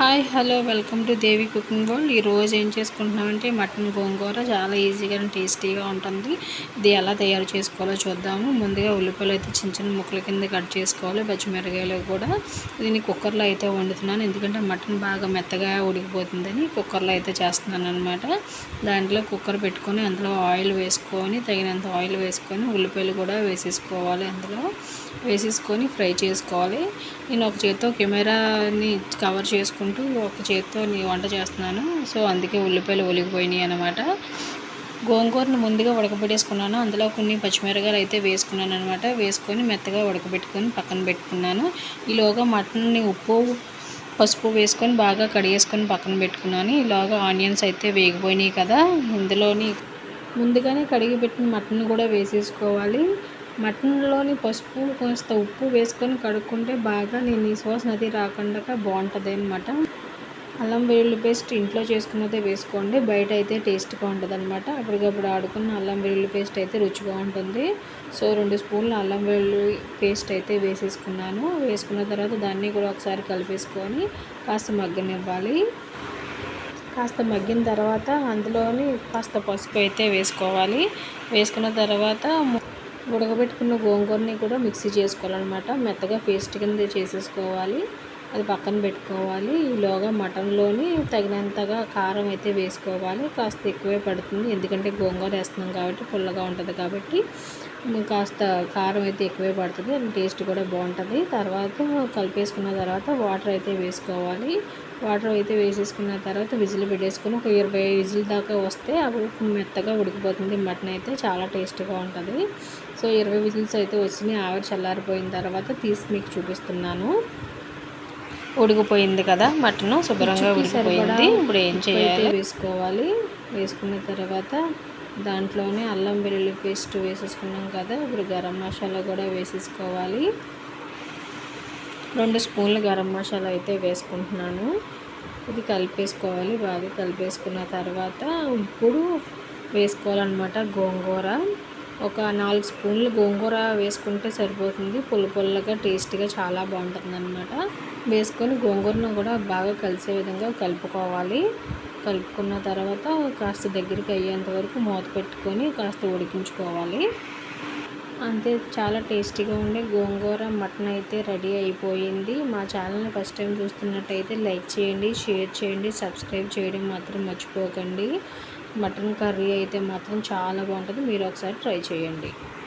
Hi hello welcome to Devi cooking world. ఈరోజు ఏం చేసుకుంటున్నామంటే mutton గోంగూర చాలా ఈజీగా టేస్టీగా ఉంటుంది. ఇది ఎలా తయారు చేసుకోవాలో చూద్దాము. ముందుగా ఉల్లిపాయలు అయితే చిన్న చిన్న ముక్కల కింద కట్ చేసుకోవాలి పచ్చిమిరకాయలు కూడా. దీన్ని కుక్కర్లో అయితే వండుతున్నాను ఎందుకంటే మటన్ బాగా మెత్తగా ఉడికిపోతుందని కుక్కర్లో అయితే చేస్తున్నాను అనమాట దాంట్లో కుక్కర్ పెట్టుకొని అందులో ఆయిల్ వేసుకొని తగినంత ఆయిల్ వేసుకొని ఉల్లిపాయలు కూడా వేసేసుకోవాలి అందులో. వేసేసుకొని ఫ్రై చేసుకోవాలి. నేను ఒక చేతితో కెమెరాని కవర్ చేసుకుంటూ ఒక చేతితో వంట చేస్తున్నాను. సో అందుకే ఉల్లిపాయలు ఒలిగిపోయినాయి అనమాట గోంగూరను ముందుగా ఉడకబెట్టేసుకున్నాను. అందులో కొన్ని పచ్చిమిరకాయలు అయితే వేసుకున్నాను అనమాట వేసుకొని మెత్తగా ఉడకబెట్టుకొని పక్కన పెట్టుకున్నాను. ఈలోగా మటన్ని ఉప్పు పసుపు వేసుకొని బాగా కడిగేసుకొని పక్కన పెట్టుకున్నాను. ఈలోగా ఆనియన్స్ అయితే వేగిపోయినాయి కదా. ఇందులోని ముందుగానే కడిగి పెట్టిన మటన్ కూడా వేసేసుకోవాలి. మటన్లోని పసుపు కొంత ఉప్పు వేసుకొని కడుక్కుంటే బాగా నేను ఈ సువాసన అది రాకుండా బాగుంటుంది అనమాట అల్లం వెల్లుల్లి పేస్ట్ ఇంట్లో చేసుకున్నదే వేసుకోండి. బయట అయితే టేస్ట్గా ఉంటుంది అనమాట అప్పటికప్పుడు ఆడుకున్న అల్లం వెల్లుల్లి పేస్ట్ అయితే రుచిగా ఉంటుంది. సో రెండు స్పూన్లు అల్లం వెల్లుల్లి పేస్ట్ అయితే వేసేసుకున్నాను. వేసుకున్న తర్వాత దాన్ని కూడా ఒకసారి కలిపేసుకొని కాస్త మగ్గనివ్వాలి. కాస్త మగ్గిన తర్వాత అందులోని కాస్త పసుపు అయితే వేసుకోవాలి. వేసుకున్న తర్వాత ఉడకబెట్టుకున్న గోంగూరని కూడా మిక్సీ చేసుకోవాలన్నమాట. మెత్తగా పేస్ట్ కింద చేసేసుకోవాలి. అది పక్కన పెట్టుకోవాలి. ఈలోగా మటన్లోని తగినంతగా కారం అయితే వేసుకోవాలి. కాస్త ఎక్కువే పడుతుంది. ఎందుకంటే గోంగూర వేస్తున్నాం కాబట్టి పుల్లగా ఉంటుంది కాబట్టి కాస్త కారం అయితే ఎక్కువే పడుతుంది. అది టేస్ట్ కూడా బాగుంటుంది. తర్వాత కలిపేసుకున్న తర్వాత వాటర్ అయితే వేసుకోవాలి. వాటర్ అయితే వేసేసుకున్న తర్వాత విజిల్ పెట్టేసుకొని ఒక ఇరవై విజిల్ దాకా వస్తే అప్పుడు మెత్తగా ఉడికిపోతుంది. మటన్ అయితే చాలా టేస్ట్గా ఉంటుంది. సో ఇరవై విజిల్స్ అయితే వచ్చినాయి. ఆవిరి చల్లారిపోయిన తర్వాత తీసి మీకు చూపిస్తున్నాను. ఉడికిపోయింది కదా మటన్ శుభ్రంగా ఉడికిపోయింది ఇప్పుడు ఏం చేయాలి? వేసుకోవాలి. వేసుకున్న తర్వాత దాంట్లోనే అల్లం వెల్లుల్లి పేస్ట్ వేసేసుకున్నాం కదా. ఇప్పుడు గరం మసాలా కూడా వేసేసుకోవాలి. రెండు స్పూన్లు గరం మసాలా అయితే వేసుకుంటున్నాను. ఇది కలిపేసుకోవాలి. బాగా కలిపేసుకున్న తర్వాత ఇప్పుడు వేసుకోవాలన్నమాట గోంగూర. ఒక నాలుగు స్పూన్లు గోంగూర వేసుకుంటే సరిపోతుంది. పుల్ల పుల్లగా టేస్టీగా చాలా బాగుంటుంది అనమాట వేసుకొని గోంగూరను కూడా బాగా కలిసే విధంగా కలుపుకోవాలి. కలుపుకున్న తర్వాత కాస్త దగ్గరికి అయ్యేంత వరకు మూత పెట్టుకొని కాస్త ఉడికించుకోవాలి. అంతే చాలా టేస్టీగా ఉండే గోంగూర మటన్ అయితే రెడీ అయిపోయింది. మా ఛానల్ని ఫస్ట్ టైం చూస్తున్నట్టయితే లైక్ చేయండి షేర్ చేయండి సబ్స్క్రైబ్ చేయడం మాత్రం మర్చిపోకండి. మటన్ కర్రీ అయితే మాత్రం చాలా బాగుంటుంది. మీరు ఒకసారి ట్రై చేయండి.